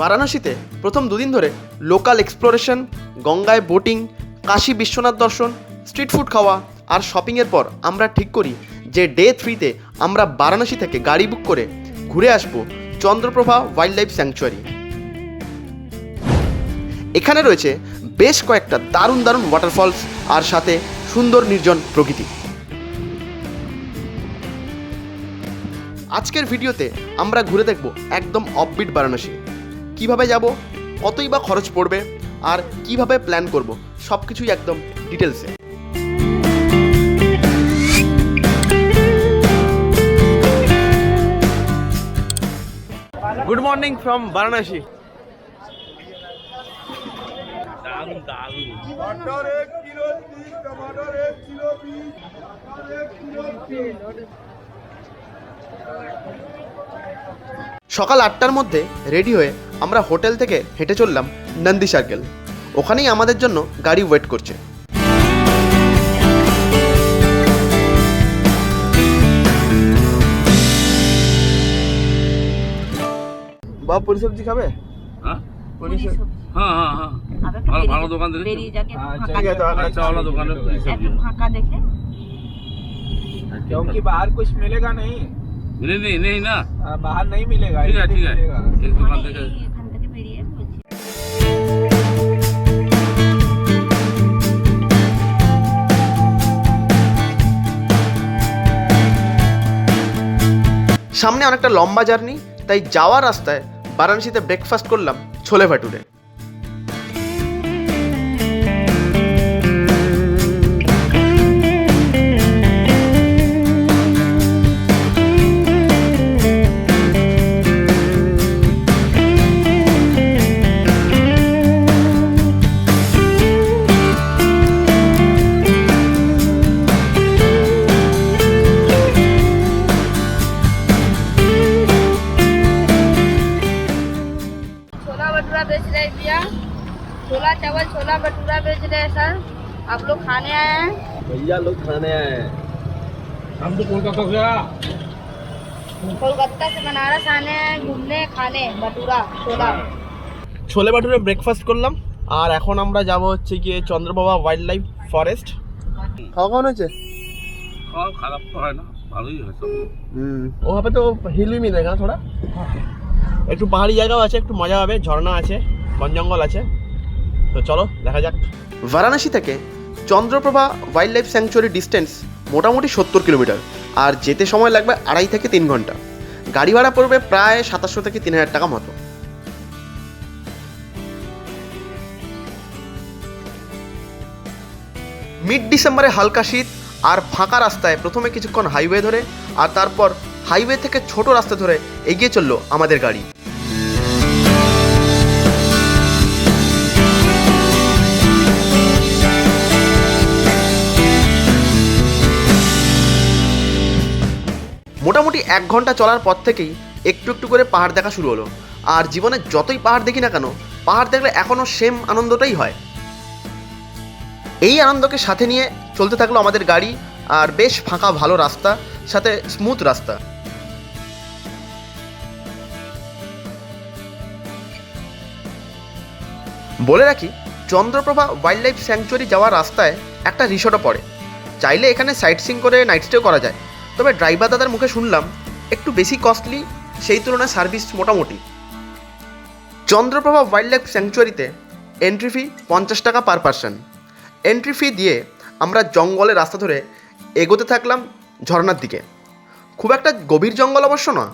বারাণসীতে প্রথম দুদিন ধরে লোকাল এক্সপ্লোরেশন গঙ্গায় বোটিং কাশী বিশ্বনাথ দর্শন স্ট্রিট ফুড খাওয়া আর শপিংয়ের পর আমরা ঠিক করি যে ডে থ্রিতে আমরা বারাণসী থেকে গাড়ি বুক করে ঘুরে আসব চন্দ্রপ্রভা ওয়াইল্ড লাইফ স্যাংচুয়ারি এখানে রয়েছে বেশ কয়েকটা দারুণ দারুণ ওয়াটারফলস আর সাথে সুন্দর নির্জন প্রকৃতি। আজকের ভিডিওতে আমরা ঘুরে দেখব একদম অফবিট বারাণসী। কীভাবে যাব কতই বা খরচ পড়বে আর কীভাবে প্ল্যান করব সব কিছুই একদম ডিটেলসে গুড মর্নিং ফ্রম বারাণসী সকাল আটটার মধ্যে রেডি হয়ে আমরা হোটেল থেকে হেঁটে চললাম নন্দী সার্কেল ওখানেই আমাদের জন্য গাড়ি ওয়েট করছে বাবা পুরি সবজি খাবে হ্যাঁ পুরি সবজি হ্যাঁ হ্যাঁ হ্যাঁ আবার একটু ভালো বেরিয়ে- ভালো দোকান দেখেছো? বেরিয়ে যাকে আচ্ছা, ফাঁকা ঠিক আছে, দেখে- আচ্ছা ওলা দোকানে পুরি সবজি একটু ফাঁকা দেখে क्योंकि बाहर कुछ मिलेगा नहीं नहीं नहीं नहीं ना आ, बाहर नहीं मिलेगा ठीक है इधर ही ठीक है मिलेगा। एक दुकान মানে থেকে এই এখান থেকে বেরিয়ে বলছি সামনে অনেকটা লম্বা জার্নি তাই যাওয়ার রাস্তায় বারাণসীতে ব্রেকফাস্ট করলাম ছোলে ভাটুরে भैया लोग खाने आए हैं हम तो कोलकाता से आ कोलकाता से बनारस आने हैं घूमने खाने भटूरा छोला ছোলে ভাটুরে ব্রেকফাস্ট করলাম আর এখন আমরা যাব হচ্ছে গিয়ে চন্দ্রবাবা ওয়াইল্ড লাইফ ফরেস্ট খাওয়া খাওয়া হয়েছে খাওয়া খারাপ তো হয় না ভালোই হয় সব হুম ওভাবে তো হিল भी मिलेगा थोड़ा একটু পাহাড়ি জায়গাও আছে একটু মজা হবে ঝর্ণা আছে বন জঙ্গল আছে তো চলো দেখা যাক বারাণসী থেকে Chandraprabha wild life sanctuary distance মোটামুটি সত্তর কিলোমিটার, আর যেতে সময় লাগবে আড়াই থেকে তিন ঘণ্টা। গাড়ি ভাড়া পড়বে প্রায় সাতাশশো থেকে তিন হাজার টাকা মতো। মিড ডিসেম্বরে হালকা শীত আর ফাঁকা রাস্তায় প্রথমে কিছুক্ষণ হাইওয়ে ধরে, আর তারপর হাইওয়ে থেকে ছোট রাস্তা ধরে এগিয়ে চলল আমাদের গাড়ি। মোটামুটি এক ঘণ্টা চলার পর থেকেই একটু একটু করে পাহাড় দেখা শুরু হলো। আর জীবনে যতই পাহাড় দেখি না কেন, পাহাড় দেখলে এখনও সেম আনন্দটাই হয়। এই আনন্দকে সাথে নিয়ে চলতে থাকল আমাদের গাড়ি, আর বেশ ফাঁকা ভালো রাস্তা, সাথে স্মুথ রাস্তা। বলে রাখি, চন্দ্রপ্রভা ওয়াইল্ড লাইফ স্যাংচুয়ারি যাওয়ার রাস্তায় একটা রিসোর্টও পড়ে। চাইলে এখানে সাইট সিং করে নাইট স্টেও করা যায়। তবে ড্রাইভার দাদার মুখে শুনলাম, একটু বেশি কস্টলি সেই তুলনায় সার্ভিস মোটামুটি। চন্দ্রপ্রভা ওয়াইল্ড লাইফ স্যাংচুয়ারিতে এন্ট্রি ফি পঞ্চাশ টাকা পার পার্সন এন্ট্রি ফি দিয়ে আমরা জঙ্গলের রাস্তা ধরে এগোতে থাকলাম ঝর্ণার দিকে। খুব একটা গভীর জঙ্গল অবশ্য না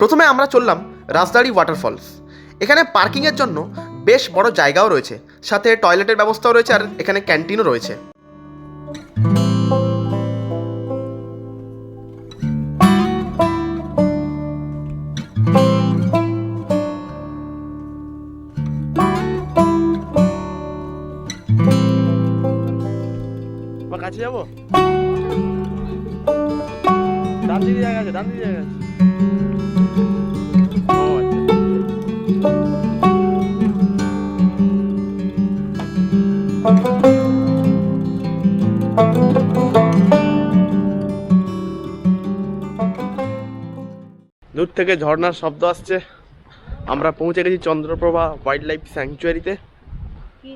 প্রথমে আমরা চললাম রাজদাড়ি ওয়াটারফলস এখানে পার্কিংয়ের জন্য বেশ বড় জায়গাও রয়েছে। সাথে টয়লেটের ব্যবস্থাও রয়েছে আর এখানে ক্যান্টিনও রয়েছে। কাছে যাব? ডান দিকে জায়গা আছে জায়গা থেকে ঝর্ণার শব্দ আসছে আমরা পৌঁছে গেছি চন্দ্রপ্রভা ওয়াইল্ড লাইফ স্যাংচুয়ারিতে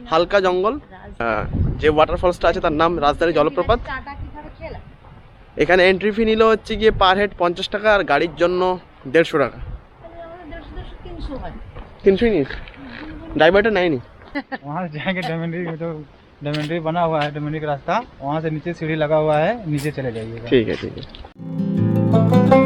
হালকা জঙ্গল আহ, যে ওয়াটারফলসটা আছে তার নাম রাজধানী জলপ্রপাত चाटा किधर खेला এখানে এন্ট্রি ফি নিল হচ্ছে গিয়ে পার হেড পঞ্চাশ টাকা আর গাড়ির জন্য দেড়শো টাকা দেড়শো দেড়শো তিনশো হয় তিনশোই নিস ড্রাইভারটা নেয়নি वहाँ से जाएंगे डमेंड्री में तो डमेंड्री बना हुआ है डमेंड्री का रास्ता वहाँ से नीचे सीढ़ी लगा हुआ है नीचे चले जाइएगा ঠিক আছে ঠিক আছে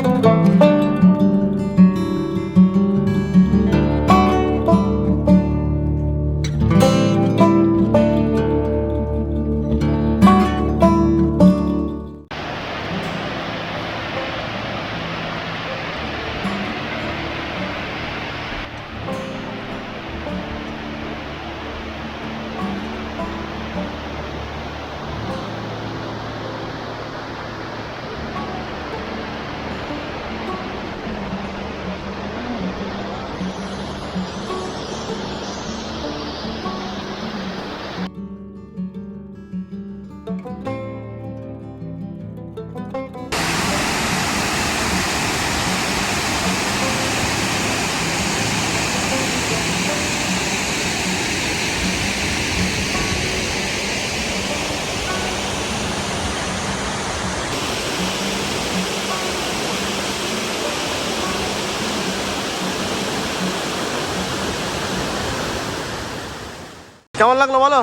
কেমন লাগল বলো?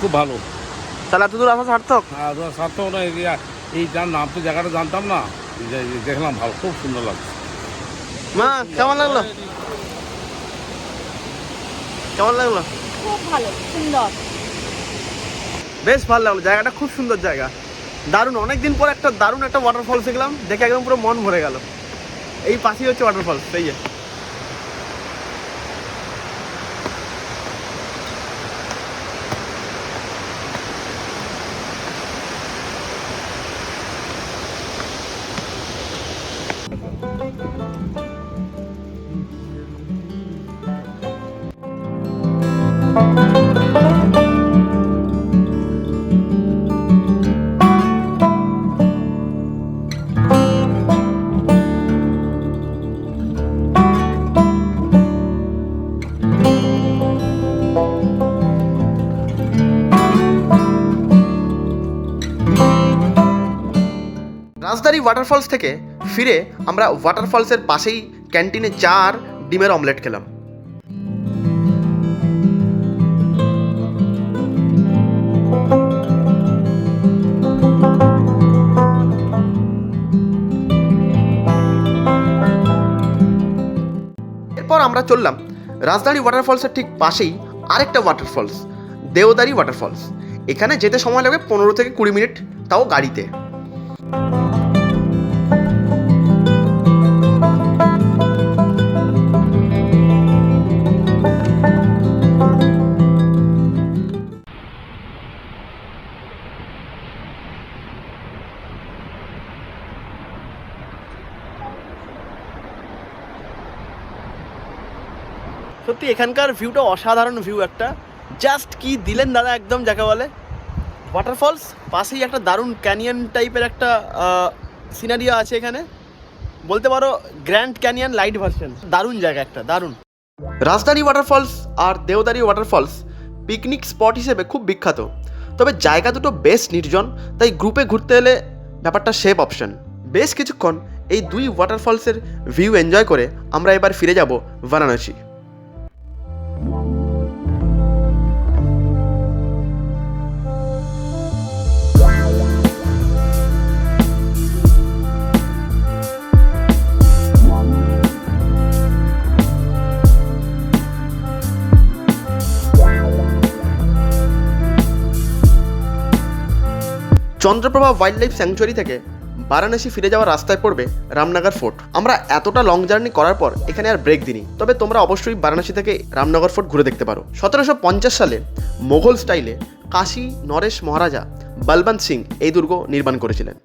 খুব ভালো। তাহলে এত দূর আসা সার্থক? আর ওরা সার্থক না এই যার নাম তো জায়গাটা জানতাম না। দেখলাম ভালো খুব সুন্দর লাগছে। মা কেমন লাগল? কেমন লাগল? খুব ভালো সুন্দর। বেশ ভালো লাগল জায়গাটা খুব সুন্দর জায়গা। দারুণ অনেকদিন পর একটা দারুণ একটা ওয়াটারফল দেখলাম দেখে একদম পুরো মন ভরে গেল। এই পাশেই হচ্ছে ওয়াটারফল সেই যে। রাজদারি ওয়াটারফলস থেকে ফিরে আমরা ওয়াটারফলসের পাশেই ক্যান্টিনে চা আর ডিমের অমলেট খেলাম। এরপর আমরা চললাম রাজধানী ওয়াটারফলসের ঠিক পাশেই আরেকটা ওয়াটারফলস দেওদারি ওয়াটারফলস এখানে যেতে সময় লাগবে পনেরো থেকে কুড়ি মিনিট, তাও গাড়িতে। এখানকার ভিউটা অসাধারণ ভিউ একটা। জাস্ট কি দিলেন দাদা একদম যাকে বলে? ওয়াটারফলস পাশেই একটা দারুণ ক্যানিয়ন টাইপের একটা সিনারিও আছে এখানে। বলতে পারো গ্র্যান্ড ক্যানিয়ন লাইট ভার্সন দারুণ জায়গা একটা, দারুণ। রাজধানী ওয়াটারফলস আর দেওদারি ওয়াটারফলস পিকনিক স্পট হিসেবে খুব বিখ্যাত। তবে জায়গা দুটো বেশ নির্জন, তাই গ্রুপে ঘুরতে এলে ব্যাপারটা সেফ অপশন বেশ কিছুক্ষণ এই দুই ওয়াটারফলসের ভিউ এনজয় করে আমরা এবার ফিরে যাব Varanasi. Chandraprabha wild life sanctuary থেকে বারাণসী ফিরে যাওয়ার রাস্তায় পড়বে রামনগর ফোর্ট। আমরা এতটা লং জার্নি করার পর এখানে আর ব্রেক দিনি তবে তোমরা অবশ্যই বারাণসী থেকে রামনগর ফোর্ট ঘুরে দেখতে পারো। সতেরোশো পঞ্চাশ সালে মোঘল স্টাইলে কাশী নরেশ মহারাজা বলবন্ত সিং এই দুর্গ নির্মাণ করেছিলেন।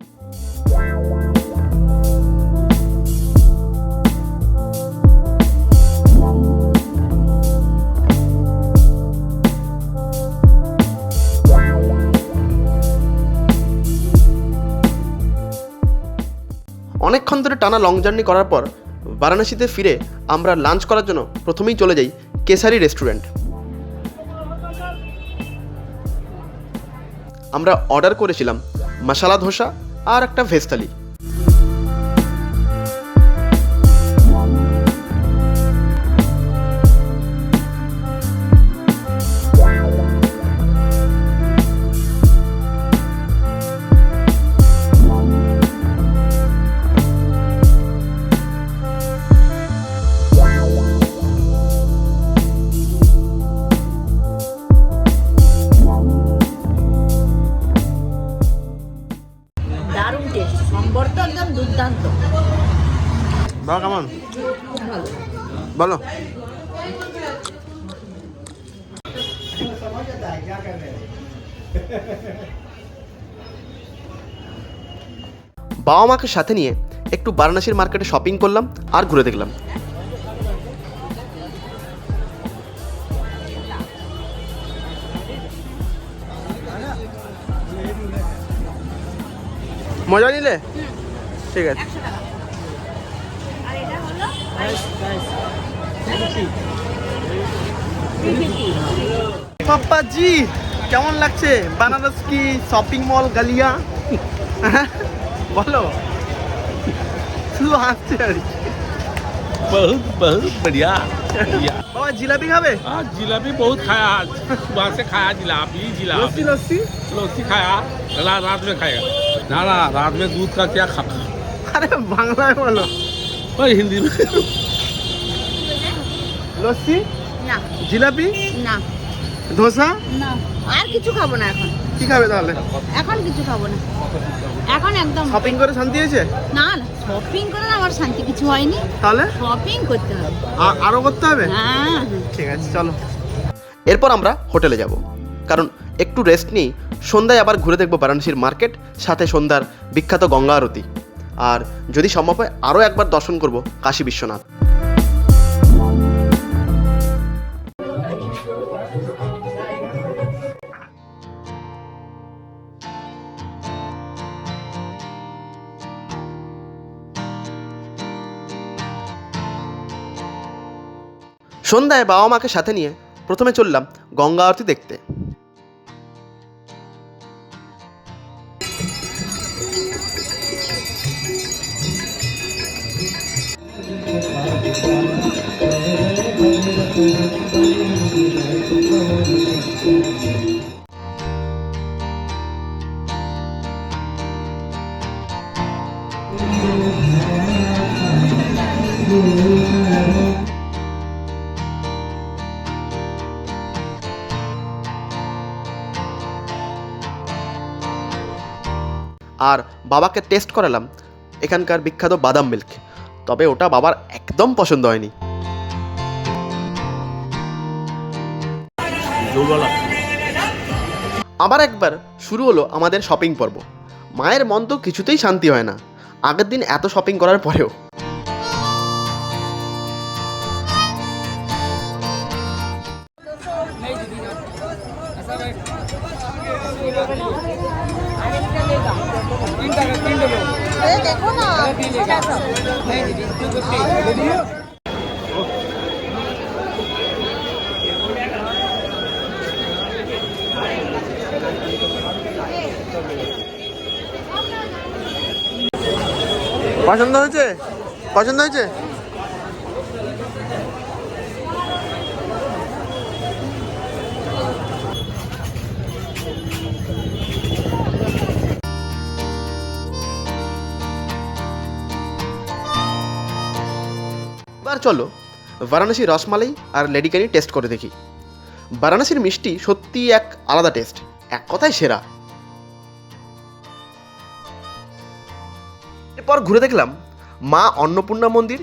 অনেকক্ষণ ধরে টানা লং জার্নি করার পর বারাণসীতে ফিরে আমরা লাঞ্চ করার জন্য প্রথমেই চলে যাই কেসারি রেস্টুরেন্ট আমরা অর্ডার করেছিলাম মশালা ধোসা আর একটা ভেজ থালি। সম্বর একদম দুর্দান্ত। বাবা কেমন? বলো। বাবা মাকে সাথে নিয়ে একটু বারাণসীর মার্কেটে শপিং করলাম আর ঘুরে দেখলাম। মজা নিলে ঠিক আছে আর এটা হলো পাপ্পা জি কেমন লাগছে বানারস কি শপিং মল গালিয়া বলো শুধু হাসছে আর কি। बहुत बहुत बढ़िया बढ़िया বাবা জিলাপি খাবে आज जिलाबी बहुत खाया आज सुबह से खाया जिलाबी লস্যি जिलाबी লস্যি लस्सी खाया रा- रात में खाएगा ना ना रात में दूध का क्या खा আরে বাংলায় বলো और हिंदी में লস্যি না জিলাপি না ধোসা না আর কিছু খাবো না এখন কি খাবে তাহলে এখন কিছু খাবো না এখন একদম শপিং করে শান্তি হয়েছে না না শপিং করে না আমার শান্তি কিছু হয়নি তাহলে শপিং করতে হবে আ- আরো করতে হবে হ্যাঁ ঠিক আছে চলো এরপর আমরা হোটেলে যাব কারণ একটু রেস্ট নিই, সন্ধ্যায় আবার ঘুরে দেখব বারাণসীর মার্কেট সাথে সন্ধ্যার বিখ্যাত গঙ্গা আরতি। আর যদি সম্ভব হয়, আরও একবার দর্শন করব কাশী বিশ্বনাথ। সন্ধ্যায় বাবা মাকে সাথে নিয়ে প্রথমে চললাম গঙ্গা আরতি দেখতে। বাবাকে টেস্ট করালাম। এখানকার বিখ্যাত বাদাম মিল্ক তবে ওটা বাবার একদম পছন্দ হয়নি। আবার একবার শুরু হলো আমাদের শপিং পর্ব। মায়ের মন তো কিছুতেই শান্তি হয় না। আগের দিন এত শপিং করার পরেও পছন্দ হয়েছে? পছন্দ হয়েছে? এবার চলো, বারাণসী রসমালাই আর লেডিকানি টেস্ট করে দেখি। বারাণসীর মিষ্টি সত্যিই এক আলাদা টেস্ট এক কথায় সেরা। এরপর ঘুরে দেখলাম মা অন্নপূর্ণা মন্দির,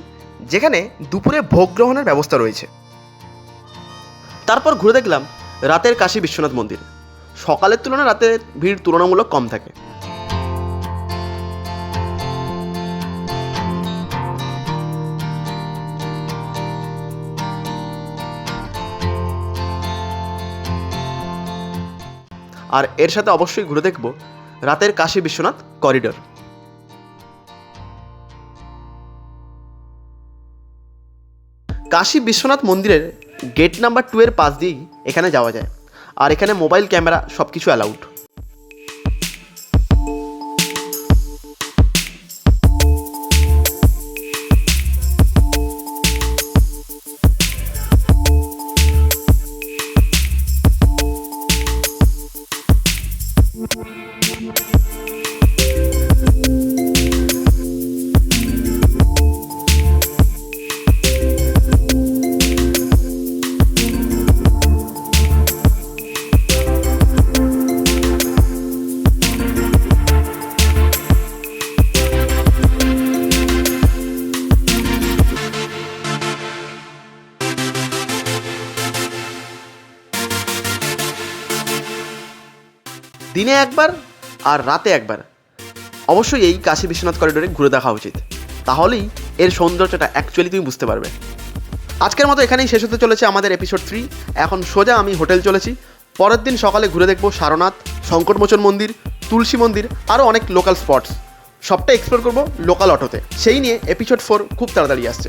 যেখানে দুপুরে ভোগ গ্রহণের ব্যবস্থা রয়েছে। তারপর ঘুরে দেখলাম রাতের কাশী বিশ্বনাথ মন্দির। সকালের তুলনায় রাতে ভিড় তুলনামূলক কম থাকে। আর এর সাথে অবশ্যই ঘুরে দেখব রাতের কাশী বিশ্বনাথ করিডোর। কাশী বিশ্বনাথ মন্দিরের গেট নাম্বার টু এর পাশ দিয়েই এখানে যাওয়া যায়। আর এখানে মোবাইল ক্যামেরা সব কিছু অ্যালাউড দিনে একবার আর রাতে একবার। অবশ্যই এই কাশী বিশ্বনাথ করিডোরে ঘুরে দেখা উচিত। তাহলেই এর সৌন্দর্যটা অ্যাকচুয়ালি তুমি বুঝতে পারবে। আজকের মতো এখানেই শেষ হতে চলেছে আমাদের এপিসোড থ্রি এখন সোজা আমি হোটেল চলেছি। পরের দিন সকালে ঘুরে দেখব সারনাথ সংকটমোচন মন্দির, তুলসী মন্দির, আরও অনেক লোকাল স্পটস সবটা এক্সপ্লোর করব লোকাল অটোতে সেই নিয়ে এপিসোড ফোর খুব তাড়াতাড়ি আসছে।